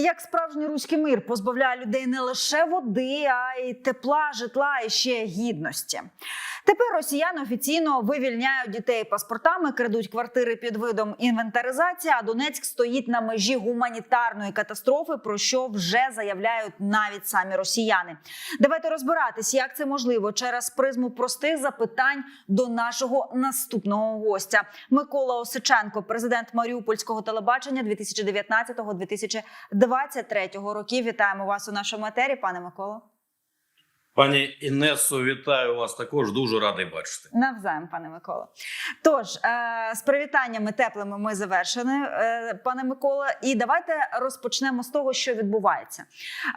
як справжній руський мир позбавляє людей не лише води, а й тепла, житла і ще гідності. Тепер росіяни офіційно вивільняють дітей паспортами, крадуть квартири під видом інвентаризації. А Донецьк стоїть на межі гуманітарної катастрофи, про що вже заявляють навіть самі росіяни. Давайте розбиратись, як це можливо через призму простих запитань до нашого наступного гостя. Микола Осиченко, президент Маріупольського телебачення 2019-2023 років. Вітаємо вас у нашому етері, пане Миколо. Пані Інесо, вітаю вас також. Дуже радий бачити. Навзаєм, пане Микола. Тож е, з привітаннями теплими ми завершені, пане Микола. І давайте розпочнемо з того, що відбувається.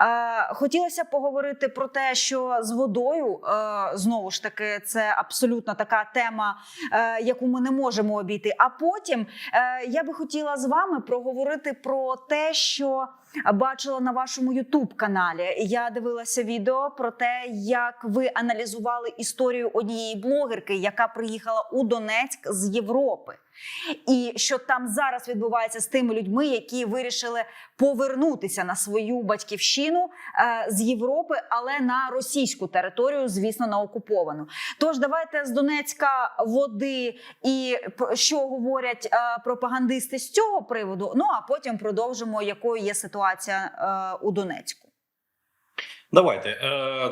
Е, хотілося поговорити про те, що з водою е, знову ж таки це абсолютно така тема, яку ми не можемо обійти. А потім я би хотіла з вами проговорити про те, що бачила на вашому Ютуб каналі. Я дивилася відео про те, як ви аналізували історію однієї блогерки, яка приїхала у Донецьк з Європи. І що там зараз відбувається з тими людьми, які вирішили повернутися на свою батьківщину е, з Європи, але на російську територію, звісно, на окуповану. Тож давайте з Донецька води і що говорять е, пропагандисти з цього приводу. Ну а потім продовжимо, якою є ситуація е, у Донецьку. Давайте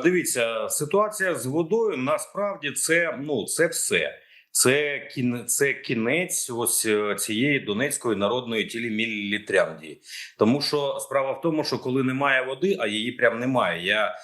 дивіться, ситуація з водою насправді це ну це все. Це кіне, це кінець ось е, цієї Донецької народної телемілітрянді. Тому що справа в тому, що коли немає води, а її прям немає. Я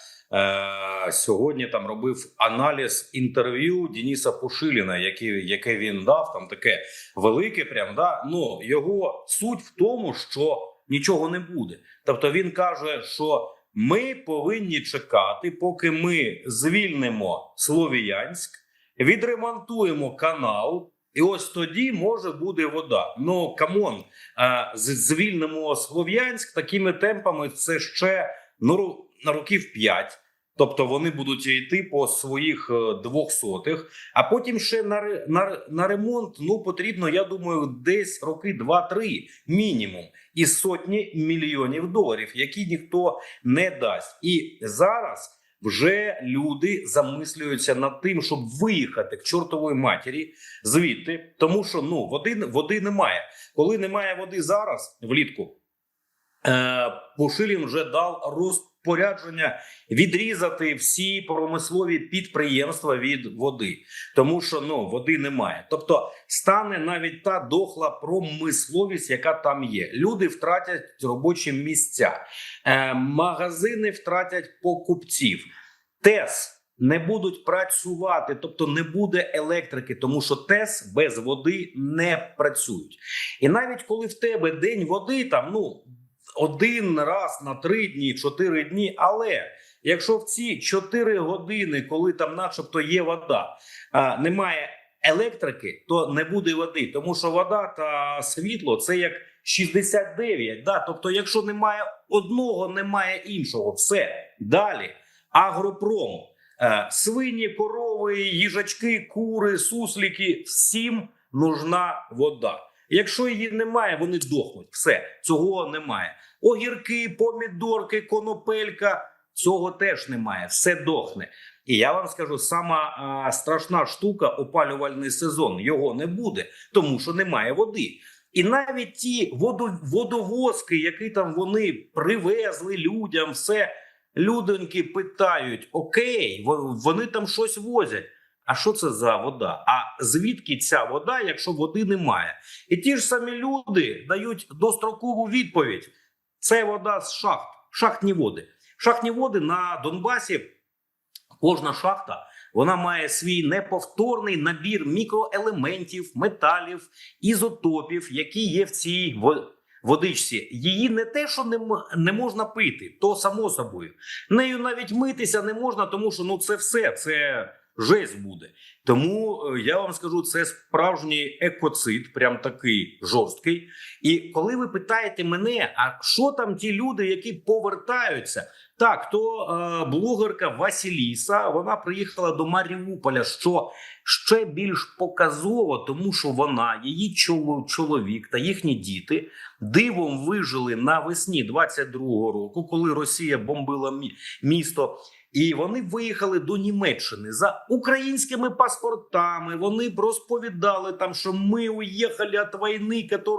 е, сьогодні там робив аналіз інтерв'ю Дениса Пушиліна, яке, яке він дав, там таке велике, прям да. Ну його суть в тому, що нічого не буде. Тобто він каже, що ми повинні чекати, поки ми звільнимо Слов'янськ, відремонтуємо канал. І ось тоді може буде вода. Ну камон, звільнимо Слов'янськ такими темпами. Це ще ну, років 5. Тобто вони будуть йти по своїх е, двох сотих, а потім ще на, на, на ремонт ну потрібно, я думаю, десь роки 2-3 мінімум і сотні мільйонів доларів, які ніхто не дасть. І зараз вже люди замислюються над тим, щоб виїхати к чортової матері звідти, тому що ну води води немає. Коли немає води зараз, влітку е, Пушилін вже дав розпорядження відрізати всі промислові підприємства від води, тому що ну води немає. Тобто стане навіть та дохла промисловість, яка там є. Люди втратять робочі місця, е, магазини втратять покупців. ТЕС не будуть працювати, тобто не буде електрики, тому що ТЕС без води не працюють. І навіть коли в тебе день води, там ну один раз на три дні, чотири дні, але якщо в ці чотири години, коли там, начебто, є вода, немає електрики, то не буде води, тому що вода та світло це як 69. Да? Тобто, якщо немає одного, немає іншого. Все далі. Агропром, е, свині, корови, їжачки, кури, сусліки всім нужна вода. Якщо її немає, вони дохнуть. Все цього немає. Огірки, помідорки, конопелька цього теж немає. Все дохне. І я вам скажу, сама а, страшна штука опалювальний сезон. Його не буде, тому що немає води. І навіть ті водо, водовозки, які там вони привезли людям, все людоньки питають: Окей, во- вони там щось возять. А що це за вода? А звідки ця вода, якщо води немає? І ті ж самі люди дають дострокову відповідь: це вода з шахт, шахтні води. Шахтні води на Донбасі. Кожна шахта вона має свій неповторний набір мікроелементів, металів, ізотопів, які є в цій водичці. Її не те, що не, можна пити, то само собою. Нею навіть митися не можна, тому що ну це все. Це жесть буде. Тому е, я вам скажу, це справжній екоцид, прям такий жорсткий. І коли ви питаєте мене, а що там ті люди, які повертаються? Так, то е, блогерка Василіса, вона приїхала до Маріуполя, що ще більш показово, тому що вона, її чоло- чоловік та їхні діти дивом вижили навесні 22-го року, коли Росія бомбила місто. І вони виїхали до Німеччини за українськими паспортами. Вони б розповідали там, що ми уїхали від війни, яку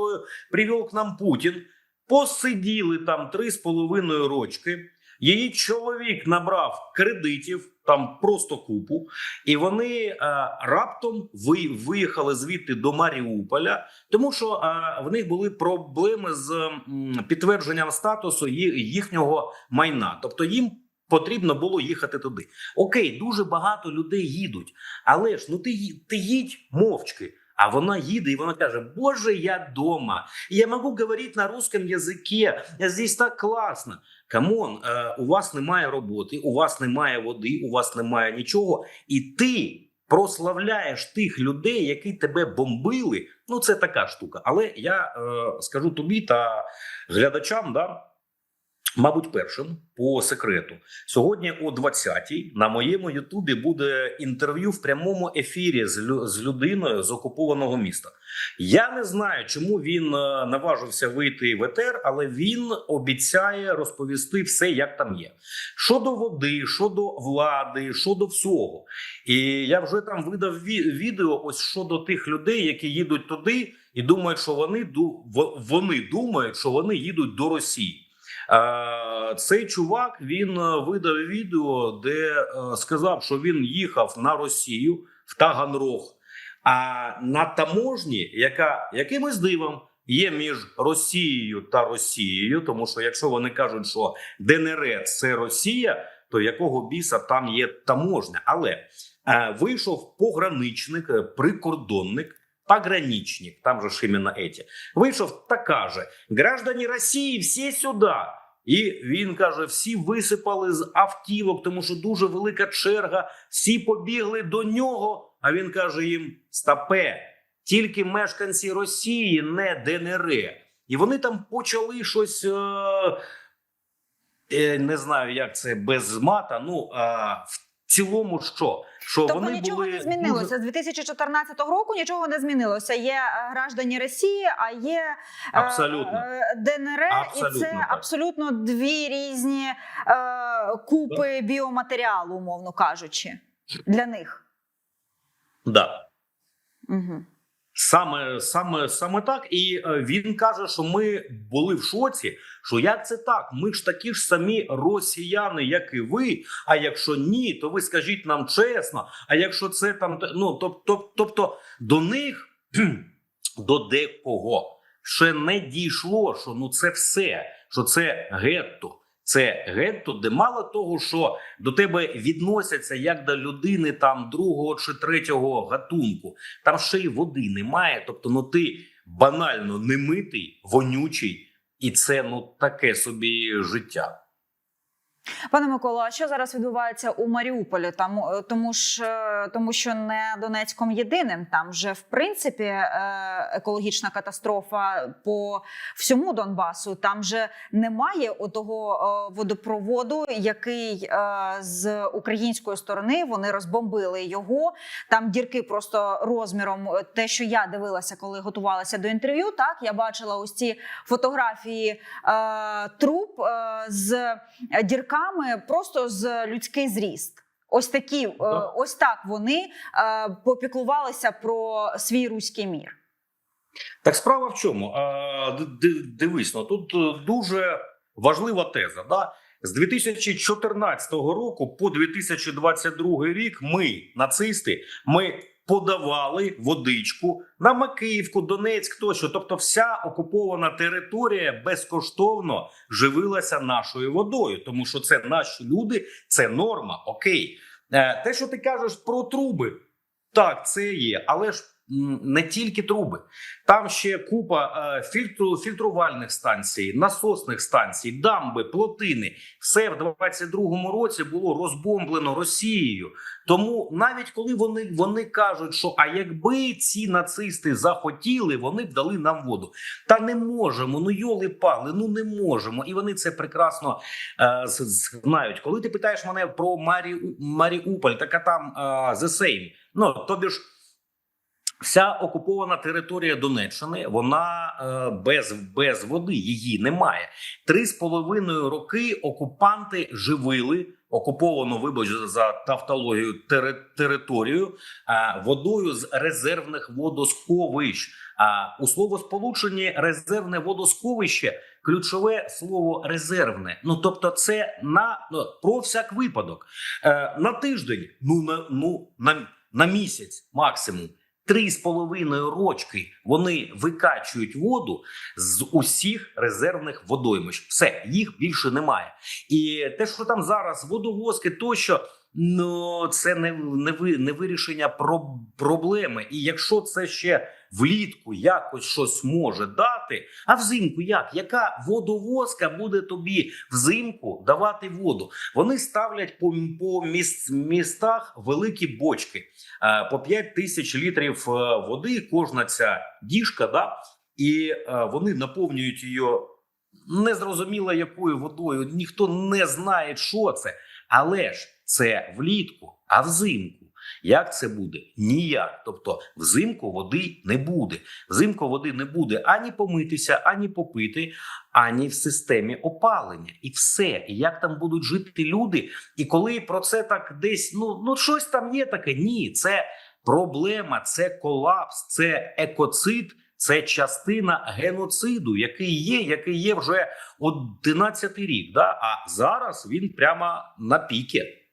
привів к нам Путін. Посиділи там три з половиною рочки. Її чоловік набрав кредитів там просто купу, і вони е, раптом ви, виїхали звідти до Маріуполя, тому що е, в них були проблеми з м, підтвердженням статусу їхнього майна. Тобто їм потрібно було їхати туди. Окей, дуже багато людей їдуть, але ж ну ти, ти їдь мовчки. А вона їде і вона каже: Боже, я дома. Я можу говорити на русском язикі. Здесь так класно. Камон, е, у вас немає роботи, у вас немає води, у вас немає нічого, і ти прославляєш тих людей, які тебе бомбили. Ну, це така штука. Але я е, скажу тобі та глядачам, да, мабуть, першим по секрету. Сьогодні о 20-й на моєму Ютубі буде інтерв'ю в прямому ефірі з, лю- з людиною з окупованого міста. Я не знаю, чому він е, наважився вийти в етер, але він обіцяє розповісти все, як там є. Щодо води, щодо влади, щодо всього. І я вже там видав ві- відео ось щодо тих людей, які їдуть туди і думають, що вони вони думають, що вони їдуть до Росії. Е, Цей чувак він е, видав відео, де е, сказав, що він їхав на Росію в Таганрог. А на таможні, яка якимось дивом є між Росією та Росією, тому що якщо вони кажуть, що ДНР це Росія, то якого біса там є таможня? Але е, вийшов пограничник, прикордонник. Пограничник, там же ж іменно еті, вийшов та каже: граждані Росії, всі сюди. І він каже: всі висипали з автівок, тому що дуже велика черга. Всі побігли до нього. А він каже їм: стапе, тільки мешканці Росії, не ДНР. І вони там почали щось. Е- е, не знаю, як це без мата. Ну а цілому, що? Що Тобто вони нічого були не змінилося з 2014 року. Нічого не змінилося. Є е, граждані Росії, а є е, Абсолютно. е, ДНР, Абсолютно і це так. абсолютно дві різні е, купи біоматеріалу, умовно кажучи, для них. да. Угу. Саме, саме, саме так, і е, він каже, що ми були в шоці. Що як це так? Ми ж такі ж самі росіяни, як і ви. А якщо ні, то ви скажіть нам чесно. А якщо це там ну тоб, тоб, тобто до них до декого ще не дійшло, що ну це все, що це гетто. Це гетто, де мало того, що до тебе відносяться як до людини там другого чи третього гатунку, там ще й води немає. Тобто, ну ти банально немитий, вонючий, і це ну таке собі життя. Пане Миколо, а що зараз відбувається у Маріуполі? Там е, тому ж е, тому, що не Донецьком єдиним, там вже в принципі е, екологічна катастрофа по всьому Донбасу. Там же немає отого водопроводу, який з української сторони вони розбомбили його. Там дірки просто розміром. Те, що я дивилася, коли готувалася до інтерв'ю, так я бачила ось ці фотографії труб з дірками просто з людський зріст. Ось такі, е, Так. ось так вони е, попіклувалися про свій руський мір. Так справа в чому? Д- дивись, ну тут е, дуже важлива теза. Да? З 2014 року по 2022 рік ми, нацисти, ми подавали водичку на Макиївку, Донецьк тощо. Тобто, вся окупована територія безкоштовно живилася нашою водою, тому що це наші люди, це норма. Окей, Е, те, що ти кажеш про труби, так, це є, але ж не тільки труби, там ще купа е, фільтру, фільтрувальних станцій, насосних станцій, дамби, плотини. Все в 22-му році було розбомблено Росією. Тому навіть коли вони, вони кажуть, що а якби ці нацисти захотіли, вони б дали нам воду. Та не можемо. Ну йоли пали, ну не можемо. І вони це прекрасно е, знають. Коли ти питаєш мене про Марі, Маріуполь, так а там е, the same. Ну тобі ж. Вся окупована територія Донеччини, вона е, без, без води її немає. Три з половиною роки окупанти живили окуповану, вибач за тавтологію тери, територію е, водою з резервних водосховищ. А у словосполученні резервне водосховище ключове слово резервне. Ну тобто, це на ну, про всяк випадок е, на тиждень, ну на ну на, на місяць максимум. Три з половиною рочки вони викачують воду з усіх резервних водоймищ. Все, їх більше немає. І те, що там зараз водовозки, тощо ну це не, не, ви, не вирішення про, проблеми. І якщо це ще влітку якось щось може дати, а взимку як? Яка водовозка буде тобі взимку давати воду? Вони ставлять по, по міс, містах великі бочки е, по 5 тисяч літрів е, води. Кожна ця діжка, да, і е, вони наповнюють її незрозуміло якою водою. Ніхто не знає, що це, але ж це влітку, а взимку. Як це буде? Ніяк. Тобто, взимку води не буде. Взимку води не буде ані помитися, ані попити, ані в системі опалення. І все. І як там будуть жити люди? І коли про це так десь ну, ну щось там є таке. Ні, це проблема, це колапс, це екоцид. Це частина геноциду, який є, який є вже 11 рік. Да? А зараз він прямо на піки.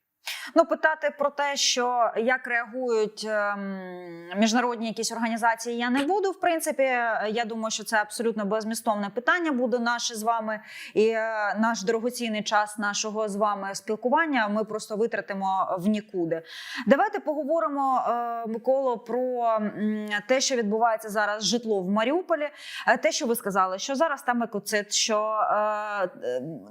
Ну, питати про те, що як реагують ем, міжнародні якісь організації, я не буду. В принципі, я думаю, що це абсолютно безмістовне питання буде наше з вами і е, наш дорогоцінний час нашого з вами спілкування. Ми просто витратимо в нікуди. Давайте поговоримо, е, Миколо, про те, що відбувається зараз житло в Маріуполі. Е, Те, що ви сказали, що зараз там екоцид, що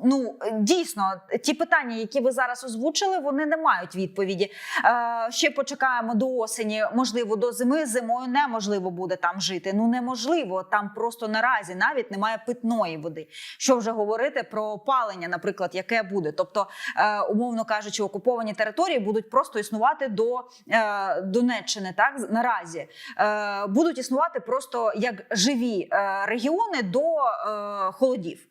ну дійсно ті питання, які ви зараз озвучили, вони не мають відповіді. Е, ще почекаємо до осені, можливо, до зими. Зимою неможливо буде там жити. Ну неможливо. Там просто наразі навіть немає питної води. Що вже говорити про опалення, наприклад, яке буде. Тобто, е, умовно кажучи, окуповані території будуть просто існувати до е, Донеччини. Так наразі е, будуть існувати просто як живі е, регіони до е, холодів.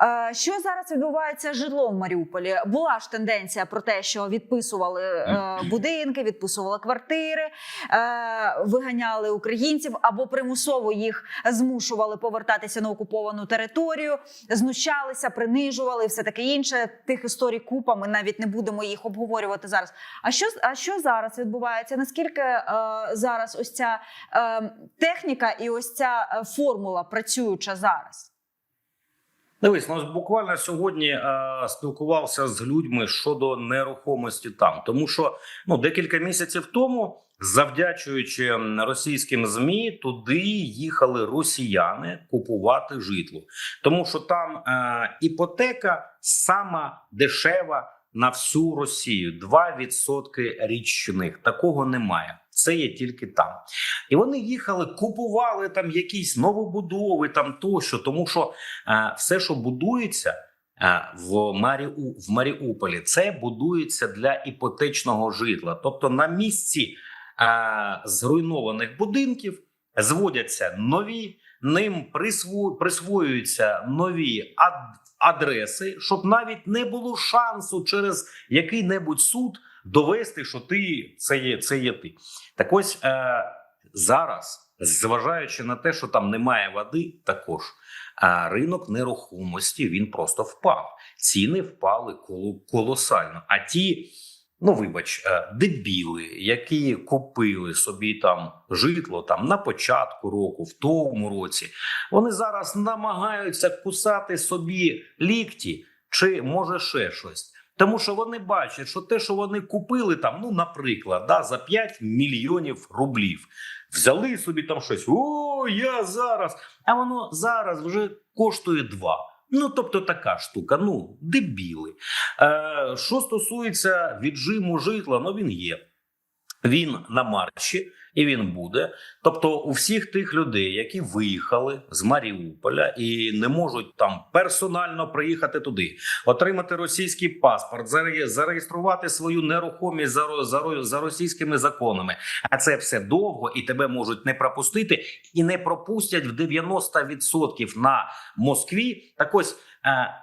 Е, Що зараз відбувається з житлом в Маріуполі? Була ж тенденція про те, що відписували е, будинки, відписували квартири, е, виганяли українців або примусово їх змушували повертатися на окуповану територію, знущалися, принижували все таке інше. Тих історій купа. Ми навіть не будемо їх обговорювати зараз. А що а що зараз відбувається? Наскільки зараз ось ця техніка і ось ця формула працююча зараз? Дивись, ну буквально сьогодні е, спілкувався з людьми щодо нерухомості там, тому що ну декілька місяців тому, завдячуючи російським змі, туди їхали росіяни купувати житло, тому що там е, іпотека сама дешева на всю Росію 2% річних. Такого немає. Це є тільки там. І вони їхали, купували там якісь новобудови, там тощо, тому що е, все, що будується е, в, Маріу, в Маріуполі, це будується для іпотечного житла. Тобто на місці е, зруйнованих будинків зводяться нові, ним присво, присвоюються нові ад, адреси, щоб навіть не було шансу через який-небудь суд довести, що ти це є, це є ти. Так ось е, зараз, зважаючи на те, що там немає води, також а ринок нерухомості він просто впав. Ціни впали коло, колосально. А ті, ну вибач, е, дебіли, які купили собі там житло там на початку року, в тому році, вони зараз намагаються кусати собі лікті, чи може ще щось. Тому що вони бачать, що те, що вони купили там, ну, наприклад, да, за 5 мільйонів рублів, взяли собі там щось. О, я зараз. А воно зараз вже коштує два. Ну, тобто така штука, ну, дебіли. Е, що стосується віджиму житла, ну він є. Він на марші і він буде. Тобто, у всіх тих людей, які виїхали з Маріуполя і не можуть там персонально приїхати туди, отримати російський паспорт, зареєструвати свою нерухомість за, за, за російськими законами. А це все довго, і тебе можуть не пропустити і не пропустять в 90% на Москві. Так ось е,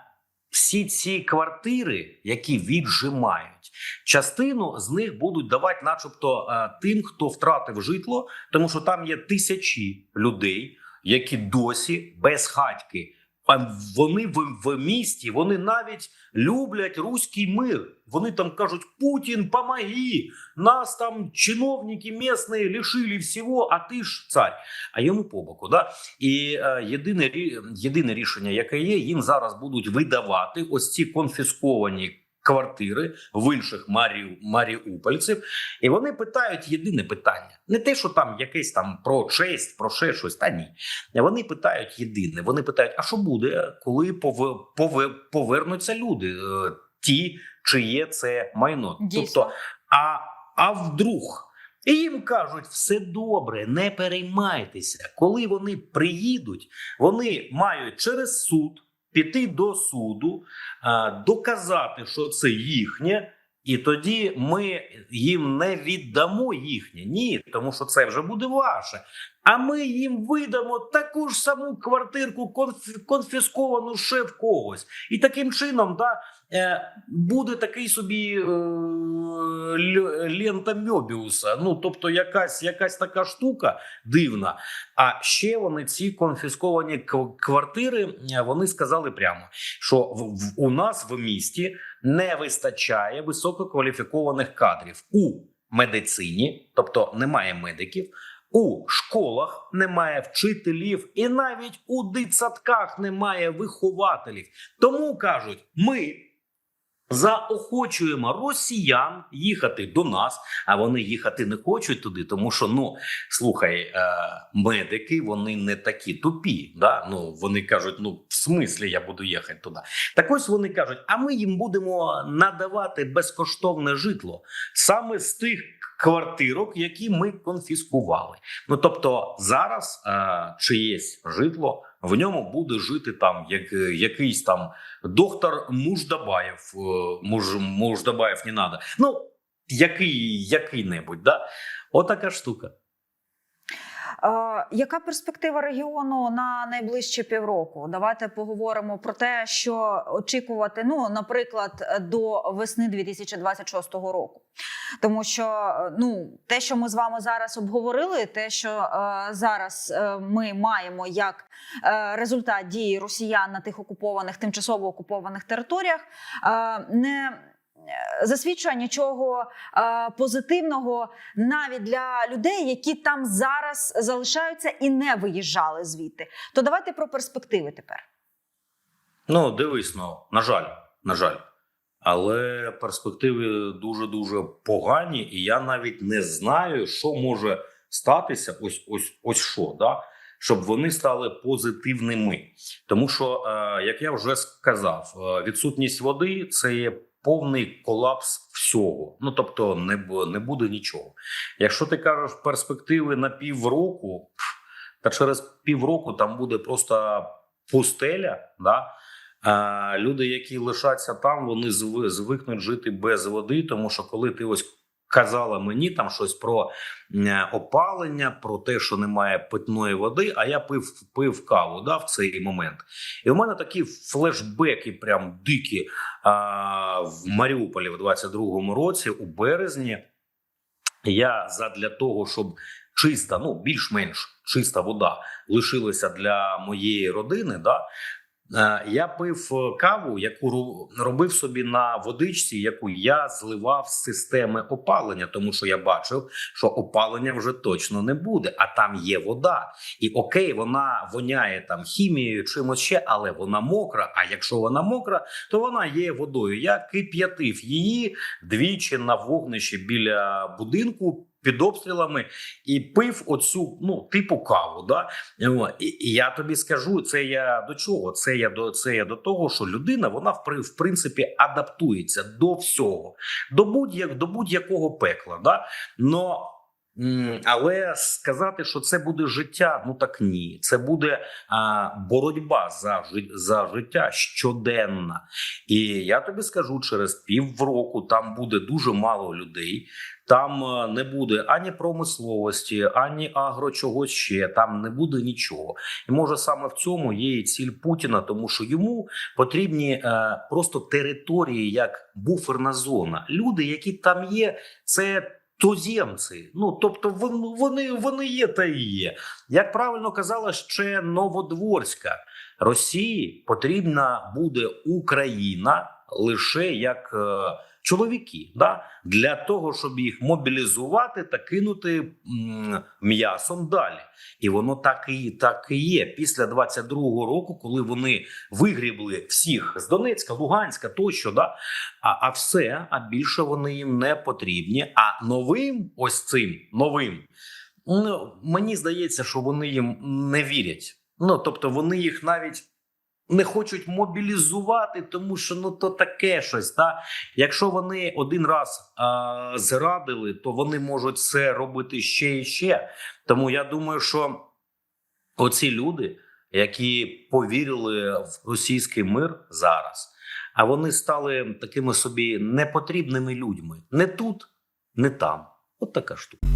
всі ці квартири, які віджимають. Частину з них будуть давати, начебто, е, тим, хто втратив житло, тому що там є тисячі людей, які досі без хатьки. Вони в, в місті, вони навіть люблять руський мир. Вони там кажуть: Путін, помоги! Нас там чиновники місні лишили всього, а ти ж цар. А йому по боку. Да? І е, єдине, єдине рішення, яке є, їм зараз будуть видавати ось ці конфісковані квартири в інших марі, маріупольців, і вони питають єдине питання: не те, що там якесь там про честь, про ще щось. Та ні. Вони питають єдине. Вони питають: а що буде, коли пове, пове, повернуться люди, е, ті, чиє це майно? Дійсно. Тобто, а, а вдруг. І їм кажуть, все добре, не переймайтеся. Коли вони приїдуть, вони мають через суд піти до суду, доказати, що це їхнє, і тоді ми їм не віддамо їхнє. Ні, тому що це вже буде ваше. А ми їм видамо таку ж саму квартирку, конфісковану ще в когось. І таким чином, да, е, буде такий собі е, лента Мьобіуса. Ну, тобто, якась, якась така штука дивна. А ще вони ці конфісковані квартири е, вони сказали прямо, що в, в- у нас в місті не вистачає висококваліфікованих кадрів у медицині, тобто немає медиків. У школах немає вчителів, і навіть у дитсадках немає вихователів. Тому кажуть, ми заохочуємо росіян їхати до нас, а вони їхати не хочуть туди, тому що ну слухай, е, медики вони не такі тупі. Да? Ну вони кажуть, ну в смислі я буду їхати туди. Так ось вони кажуть, а ми їм будемо надавати безкоштовне житло саме з тих квартирок, які ми конфіскували. Ну тобто зараз е, чиєсь житло. В ньому буде жити там як, якийсь там доктор Муждабаєв. е, Муж, Муждабаєв не надо. Ну, який, який-небудь, да? Отака штука. Е, яка перспектива регіону на найближчі півроку? Давайте поговоримо про те, що очікувати, ну, наприклад, до весни 2026 року. Тому що е, ну, те, що ми з вами зараз обговорили, те, що е, зараз е, ми маємо як результат дії росіян на тих окупованих, тимчасово окупованих територіях, е, не засвідчує нічого е, позитивного навіть для людей, які там зараз залишаються і не виїжджали звідти. То давайте про перспективи тепер. Ну, дивись, ну, на жаль, на жаль. Але перспективи дуже дуже погані, і я навіть не знаю, що може статися. Ось ось ось що, да? щоб вони стали позитивними. Тому що, е, як я вже сказав, е, відсутність води це є повний колапс всього. Ну тобто, не, не буде нічого. Якщо ти кажеш перспективи на півроку, та через півроку там буде просто пустеля. Да? А люди, які лишаться там, вони звикнуть жити без води, тому що коли ти ось казала мені там щось про опалення, про те, що немає питної води, а я пив пив каву да, в цей момент. І у мене такі флешбеки, прям дикі а, в Маріуполі в 22-му році, у березні. Я задля того, щоб чиста, ну більш-менш чиста вода лишилася для моєї родини. Да, Я пив е, каву, яку робив собі на водичці, яку я зливав з системи опалення, тому що я бачив, що опалення вже точно не буде, а там є вода. І окей, вона воняє там хімією, чимось ще, але вона мокра. А якщо вона мокра, то вона є водою. Я кип'ятив її двічі на вогнищі біля будинку під обстрілами і пив оцю ну типу каву. Да? І, і я тобі скажу, це я до чого? Це я до це я до того, що людина вона в принципі адаптується до всього, до будь-як до будь-якого пекла. Да? Но Але сказати, що це буде життя, ну так ні. Це буде а, боротьба за, за життя щоденна. І я тобі скажу, через півроку там буде дуже мало людей. Там е, не буде ані промисловості, ані агро чогось ще. Там не буде нічого. І може саме в цьому є і ціль Путіна, тому що йому потрібні е, просто території як буферна зона. Люди, які там є, це туземці. Ну тобто вони, вони є та і є. Як правильно казала ще Новодворська, Росії потрібна буде Україна лише як е, чоловіки, да? для того, щоб їх мобілізувати та кинути м'ясом далі. І воно так і так і є. Після 22-го року, коли вони вигрібли всіх з Донецька, Луганська тощо, да? а, а все, а більше вони їм не потрібні. А новим, ось цим новим, ну мені здається, що вони їм не вірять. Ну тобто, вони їх навіть. Не хочуть мобілізувати, тому що ну то таке щось. Та якщо вони один раз а, зрадили, то вони можуть це робити ще і ще. Тому я думаю, що оці люди, які повірили в російський мир зараз, а вони стали такими собі непотрібними людьми не тут, не там. От така штука.